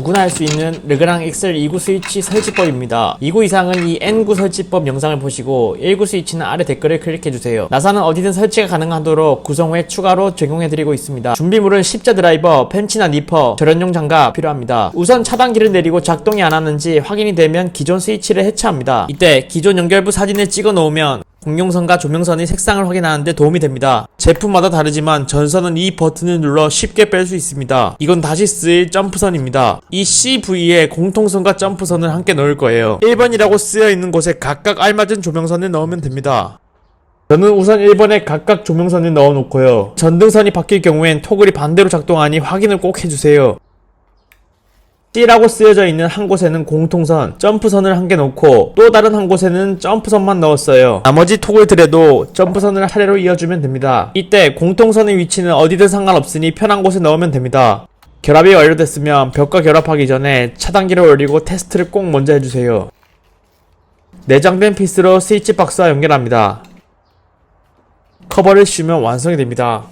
누구나 할 수 있는 르그랑 엑셀 2구 스위치 설치법입니다. 2구 이상은 이 N구 설치법 영상을 보시고 1구 스위치는 아래 댓글을 클릭해주세요. 나사는 어디든 설치가 가능하도록 구성 후에 추가로 적용해드리고 있습니다. 준비물은 십자 드라이버, 펜치나 니퍼, 절연용 장갑 필요합니다. 우선 차단기를 내리고 작동이 안 하는지 확인이 되면 기존 스위치를 해체합니다. 이때 기존 연결부 사진을 찍어 놓으면 공룡선과 조명선의 색상을 확인하는데 도움이 됩니다. 제품마다 다르지만 전선은 이 버튼을 눌러 쉽게 뺄 수 있습니다. 이건 다시 쓰일 점프선입니다. 이 C 부위에 공통선과 점프선을 함께 넣을 거예요. 1번이라고 쓰여 있는 곳에 각각 알맞은 조명선을 넣으면 됩니다. 저는 우선 1번에 각각 조명선을 넣어 놓고요. 전등선이 바뀔 경우엔 토글이 반대로 작동하니 확인을 꼭 해주세요. C라고 쓰여져 있는 한 곳에는 공통선, 점프선을 한 개 놓고 또 다른 한 곳에는 점프선만 넣었어요. 나머지 톡을 들에도 점프선을 하래로 이어주면 됩니다. 이때 공통선의 위치는 어디든 상관없으니 편한 곳에 넣으면 됩니다. 결합이 완료됐으면 벽과 결합하기 전에 차단기를 올리고 테스트를 꼭 먼저 해주세요. 내장된 피스로 스위치 박스와 연결합니다. 커버를 씌우면 완성이 됩니다.